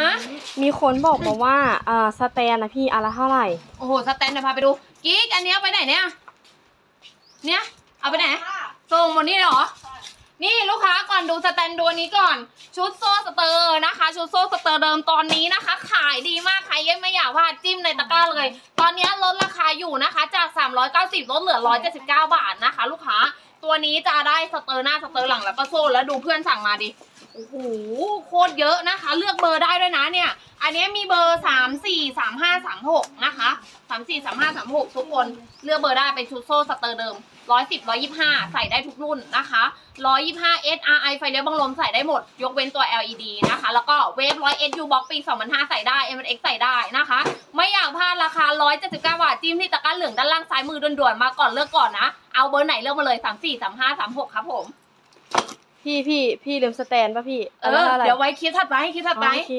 ฮะ มีคนบอกมาว่าอ่าสแตนนะพี่อันละเท่าไหร่ โอ้โห สแตนเดี๋ยวพาไปดู กิ๊ก อันเนี้ยไปไหนเนี่ย เนี่ย เอาไปไหน ส่งหมดนี่เลยเหรอ นี่ลูกค้าก่อนดูสแตนดูอันนี้ก่อน ชุดโซ่สเตอร์นะคะ ชุดโซ่สเตอร์เดิมตอนนี้นะคะ ขายดีมากใครยังไม่อยากพลาดจิ้มในตะกร้าเลย ตอนนี้ลดราคาอยู่นะคะ จาก 390ลดเหลือ 179 บาทนะคะ ลูกค้า ตัวนี้จะได้สเตอร์หน้าสเตอร์หลังแล้วก็โซ่แล้วดูเพื่อนสั่งมาดิ โอ้โหโคตรเยอะนะคะ เลือกเบอร์ได้ด้วยนะเนี่ย อันนี้มีเบอร์3 4 3 5 3 6นะคะ3 4 3 5 3 6ทุกคนเลือกเบอร์ได้เป็นชุดโซ่สเตอร์เดิม110 125ใส่ได้ทุกรุ่นนะคะ125 SRI ไฟเลี้ยวบังลมใส่ได้หมด ยกเว้นตัว LED นะคะ แล้วก็เวฟ100 SU Box ปี2005ใส่ได้ MX ใส่ได้นะคะ ไม่อยากพลาดราคา179บเก้าบาทจิ้มที่ตะกร้าเหลืองด้านล่างซ้ายมือด่วนๆมาก่อนเลือกก่อนนะเอาเบอร์ไหนเลือกมาเลย34 35 36ครับผม พี่พี่พี่ลืมสแตนป่ะพี่เออันละอเท่าไหร่เดี๋ยวไว้คลิปถัดไปคลิปถัดไป อ๋อโอเค